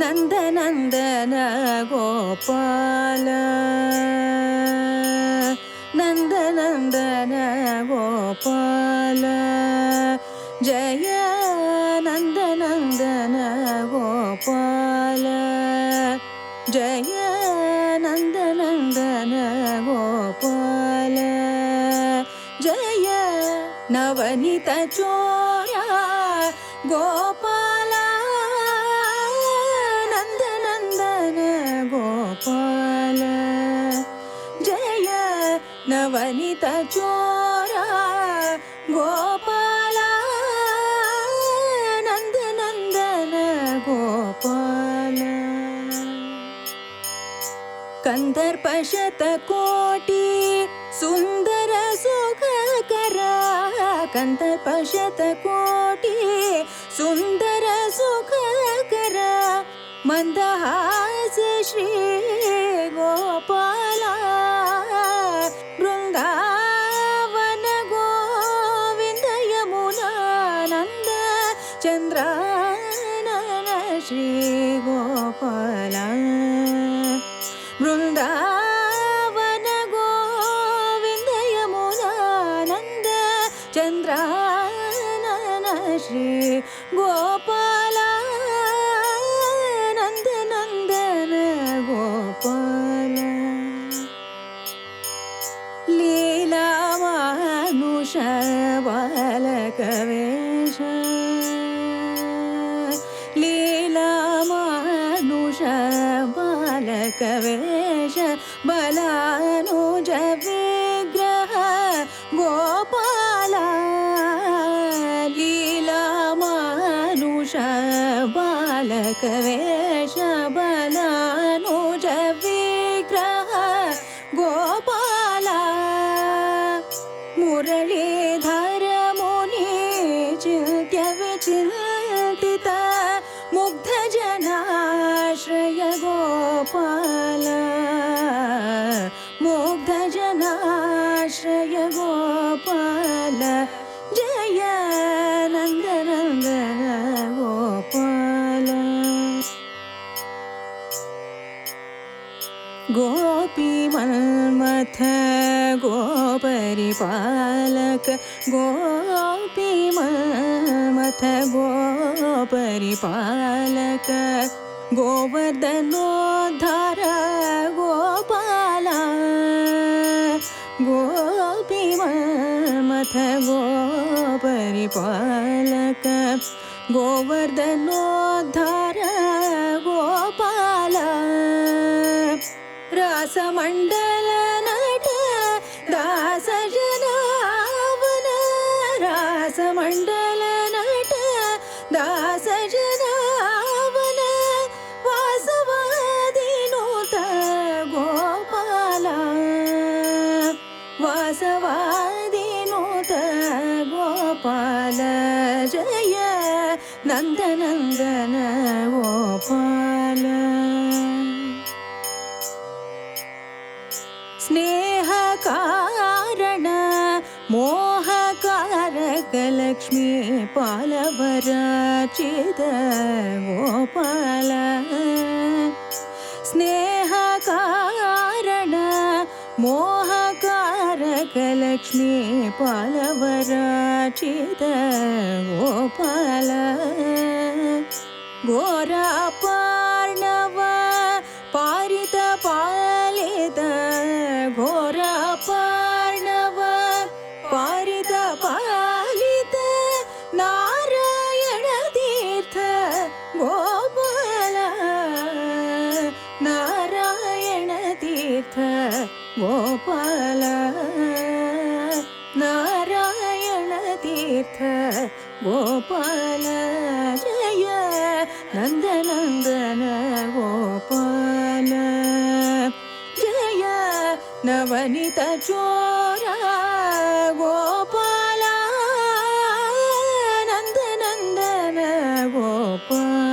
നന്ദനന്ദന ഗോപാല. നന്ദനന്ദന ഗോപാല. ജയ നന്ദനന്ദന ഗോപാല. ജയ നന്ദനന്ദന ഗോപാല. ജയ നവനിത ചോര ഗോപാല. गोपाल जय नवनीत चोरा गोपाल नन्द नन्दन गोपाल कन्दर्पशतकोटि सुन्दर सुखकरा कन्दर्पशतकोटि सुन्दर सुखकरा मन्दहास श्री चन्द्रानन श्री गोपाल वृन्दावन गोविन्द यमुनानन्द चन्द्रानन श्री गोपाल नन्दनन्दन गोपाल लीलामानुष बालकवेश कवेश बलानुज विग्रह गोपाल लीला मानुष बालकवेश बल जय नन्दनन्दन गोपाल गोपीमन्मथ गोपरिपालक गोपीमन्मथ गोपरिपालक गोवर्धनोद्धार गोपीमन्मथ गोपरिपालक गोवर्धनोद्धार गोपाल रासमण्डल नट दास जनावन रासमण्डल नट दास जनावन वासवादिनोत गोपाल वासवादिनोत कलक्ष्मी पाल गोपाल। स्नेहकारण मोहकारकलक्ष्मी पल राचित् गोपाल। बरा ഗോപാല നാരായണ തീർത്ഥ ഗോപാല ജയ നന്ദനന്ദന ഗോപാല ജയ നവനിത ചോര ഗോപാല നന്ദനന്ദന ഗോപാല